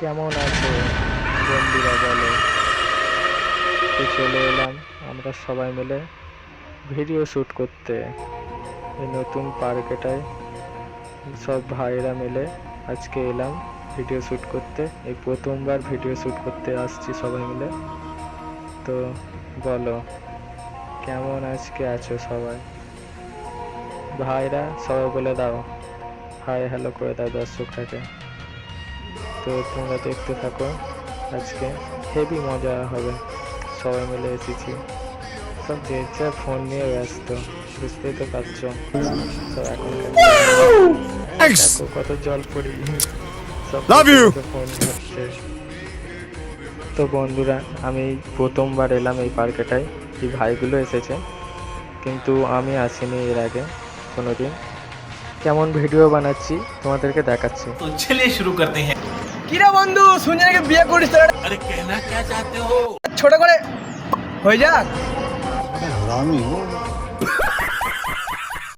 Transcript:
কেমন আছো বন্ধুরা বলো তো চলে এলাম আমরা সবাই মিলে ভিডিও শ্যুট করতে। এই নতুন পার্কেটায় সব ভাইরা মিলে আজকে এলাম ভিডিও শ্যুট করতে। এই প্রথমবার ভিডিও শ্যুট করতে আসছি সবাই মিলে। তো বলো, কেমন আজকে আছো সবাই? ভাইরা, সবাই বলে দাও। হাই, হ্যালো করে দাও দর্শকটাকে। তো তোমরা দেখতে থাকো। আজকে হেভি মজা হবে। সবাই মিলে এসেছি। সব যে যা ফোন নিয়ে ব্যস্ত বুঝতেই তো পারছ। কত জল পড়ি। সব ফোন তো বন্ধুরা আমি প্রথমবার এলাম এই পার্কেটায়। এই ভাইগুলো এসেছে। কিন্তু আমি আসিনি এর আগে কোনো দিন কেমন ভিডিও বানাচ্ছি তোমাদেরকে দেখাচ্ছি। তো শুরু করতে হ্যাঁ। কিরে বন্ধু শুনছে নাকি বিয়ে করিস তোরা? আরে কেনা কে চাইতে হো? ছোট করে। হয়ে যাক। আমি